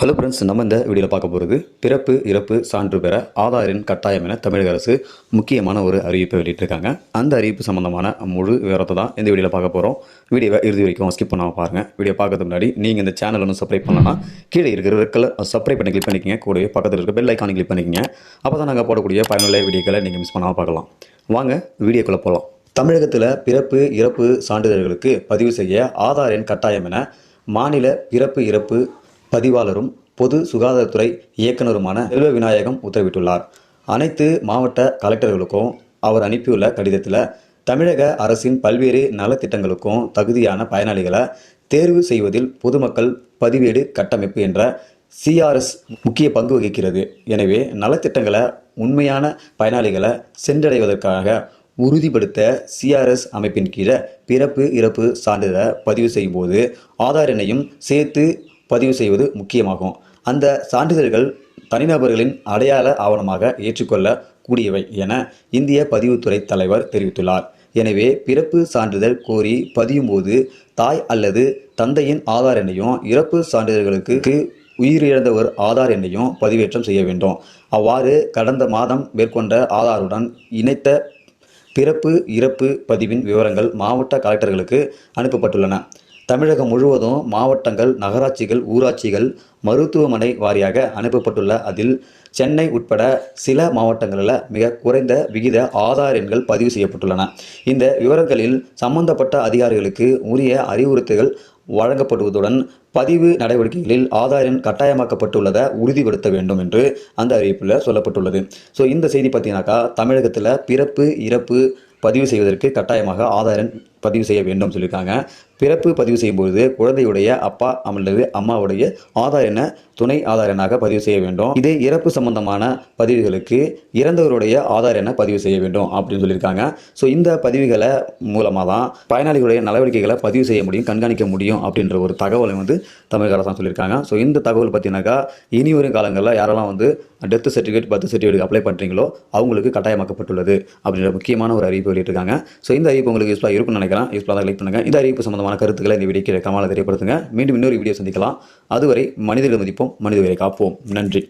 Hello friends நம்ம இந்த வீடியோவில் பார்க்க போகிறது பிறப்பு இறப்பு சான்று பெற ஆதாரின் கட்டாயம் என தமிழக அரசு முக்கியமான ஒரு அறிவிப்பை வெளியிட்டிருக்காங்க. அந்த அறிவிப்பு சம்பந்தமான முழு விவரத்தை தான் இந்த வீடியோவில் பார்க்க போகிறோம் வீடியோவை இறுதி வரைக்கும் ஸ்கிப் பண்ணாமல் பாருங்கள் வீடியோ பார்க்கறதுக்கு முன்னாடி நீங்கள் இந்த சேனல் ஒன்று சப்ஸ்கிரைப் பண்ணலாம் கீழே இருக்கிற ரெட் கலர் சப்ஸ்கிரைப் பண்ணி கிளிக் பண்ணிக்கங்க. கூடவே பக்கத்தில் இருக்க பெல் ஐக்கானை கிளிக் பண்ணிக்கங்க. அப்போ தான் நாங்கள் போடக்கூடிய பயனுள்ள வீடியோக்களை நீங்கள் மிஸ் பண்ணாமல் பார்க்கலாம். வாங்க வீடியோக்குள்ளே போகலாம் தமிழகத்தில் பிறப்பு இறப்பு சான்றிதழ்களுக்கு பதிவு செய்ய ஆதார் எண் கட்டாயம் என மாநில பிறப்பு இறப்பு பதிவாளரும் பொது சுகாதாரத்துறை இயக்குனருமான செல்வ விநாயகம் உத்தரவிட்டுள்ளார். அனைத்து மாவட்ட கலெக்டர்களுக்கும் அவர் அனுப்பியுள்ள கடிதத்தில் தமிழக அரசின் பல்வேறு நலத்திட்டங்களுக்கும் தகுதியான பயனாளிகளை தேர்வு செய்வதில் பொதுமக்கள் பதிவேடு கட்டமைப்பு என்ற சிஆர்எஸ் முக்கிய பங்கு வகிக்கிறது. எனவே நலத்திட்டங்களை உண்மையான பயனாளிகளை சென்றடைவதற்காக உறுதிப்படுத்த சிஆர்எஸ் அமைப்பின் கீழே பிறப்பு இறப்பு சான்றிதழை பதிவு செய்யும்போது ஆதார் எண்ணையும் சேர்த்து பதிவு செய்வது முக்கியமாகும். அந்த சான்றிதழ்கள் தனிநபர்களின் அடையாள ஆவணமாக ஏற்றுக்கொள்ள கூடியவை என இந்திய பதிவுத்துறை தலைவர் தெரிவித்துள்ளார். எனவே பிறப்பு சான்றிதழ் கோரி பதியும்போது தாய் அல்லது தந்தையின் ஆதார் எண்ணையும் இறப்பு சான்றிதழ்களுக்கு உயிரிழந்த ஒரு ஆதார் எண்ணையும் பதிவேற்றம் செய்ய வேண்டும். அவ்வாறு கடந்த மாதம் மேற்கொண்ட ஆதாருடன் இணைத்த பிறப்பு இறப்பு பதிவின் விவரங்கள் மாவட்ட கலெக்டர்களுக்கு அனுப்பப்பட்டுள்ளன. தமிழகம் முழுவதும் மாவட்டங்கள் நகராட்சிகள் ஊராட்சிகள் மருத்துவமனை வாரியாக அனுப்பப்பட்டுள்ள அதில் சென்னை உட்பட சில மாவட்டங்களில் மிக குறைந்த விகித ஆதார் எண்கள் பதிவு செய்யப்பட்டுள்ளன. இந்த விவரங்களில் சம்பந்தப்பட்ட அதிகாரிகளுக்கு உரிய அறிவுறுத்தல்கள் வழங்கப்படுவதுடன் பதிவு நடவடிக்கைகளில் ஆதார் எண் கட்டாயமாக்கப்பட்டுள்ளதை உறுதிப்படுத்த வேண்டும் என்று அந்த அறிவிப்பில் சொல்லப்பட்டுள்ளது. ஸோ இந்த செய்தி பார்த்தீங்கன்னாக்கா தமிழகத்தில் பிறப்பு இறப்பு பதிவு செய்வதற்கு கட்டாயமாக ஆதார் எண் பதிவு செய்ய வேண்டும் சொல்லியிருக்காங்க. பிறப்பு பதிவு செய்யும்போது குழந்தையுடைய அப்பா அல்லது அம்மாவுடைய ஆதார் என துணை ஆதார் எண்ணாக பதிவு செய்ய வேண்டும். இதே இறப்பு சம்பந்தமான பதிவுகளுக்கு இறந்தவருடைய ஆதார் என பதிவு செய்ய வேண்டும் அப்படின்னு சொல்லியிருக்காங்க. ஸோ இந்த பதிவுகளை மூலமாக தான் பயனாளிகளுடைய நடவடிக்கைகளை பதிவு செய்ய முடியும் கண்காணிக்க முடியும் அப்படின்ற ஒரு தகவலை வந்து தமிழக அரசாங்கம் சொல்லியிருக்காங்க. ஸோ இந்த தகவல் பார்த்தீங்கன்னாக்கா இனி வரும் காலங்களில் யாரெல்லாம் வந்து death certificate birth certificate apply பண்ணுறீங்களோ அவங்களுக்கு கட்டாயமாக்கப்பட்டுள்ளது அப்படின்ற முக்கியமான ஒரு அறிவிப்பு வெளியிட்டிருக்காங்க. ஸோ இந்த அறிவிப்பு உங்களுக்கு யூஸ்ஃபுல்லாக இருக்கும்னு நினைக்கிறேன். யூஸ்ஃபுல்லாக லைக் பண்ணுங்கள் இந்த அறிவிப்பு சம்பந்தமான கருத்துக்களை இந்த வீடியோக்கு கமால தெரியப்படுத்துங்க. மீண்டும் இன்னொரு வீடியோ சந்திக்கலாம். அதுவரை மனிதர்கள் மதிப்போம் மனித உயிரை காப்போம். நன்றி.